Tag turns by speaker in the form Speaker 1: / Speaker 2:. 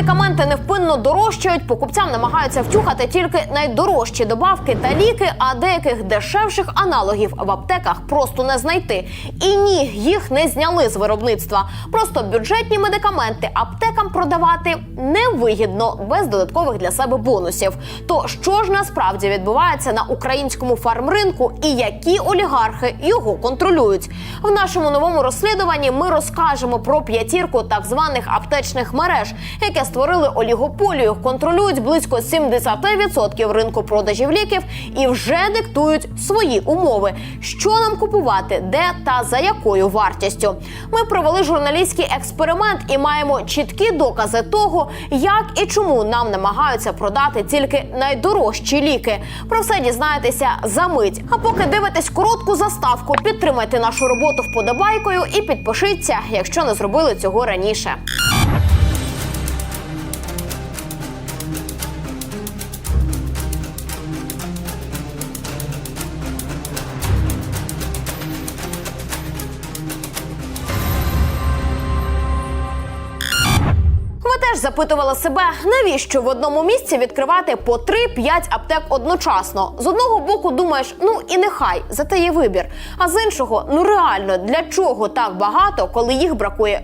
Speaker 1: медикаменти невпинно дорожчають, покупцям намагаються втюхати тільки найдорожчі добавки та ліки, а деяких дешевших аналогів в аптеках просто не знайти. І ні, їх не зняли з виробництва. Просто бюджетні медикаменти аптекам продавати невигідно без додаткових для себе бонусів. То що ж насправді відбувається на українському фармринку і які олігархи його контролюють? В нашому новому розслідуванні ми розкажемо про п'ятірку так званих аптечних мереж, яке створили олігополію, контролюють близько 70% ринку продажів ліків і вже диктують свої умови, що нам купувати, де та за якою вартістю. Ми провели журналістський експеримент і маємо чіткі докази того, як і чому нам намагаються продати тільки найдорожчі ліки. Про все дізнаєтеся за мить. А поки дивитесь коротку заставку, підтримайте нашу роботу вподобайкою і підпишіться, якщо не зробили цього раніше. Ви теж запитували себе, навіщо в одному місці відкривати по 3-5 аптек одночасно. З одного боку думаєш, ну і нехай, зате є вибір. А з іншого, ну реально, для чого так багато, коли їх бракує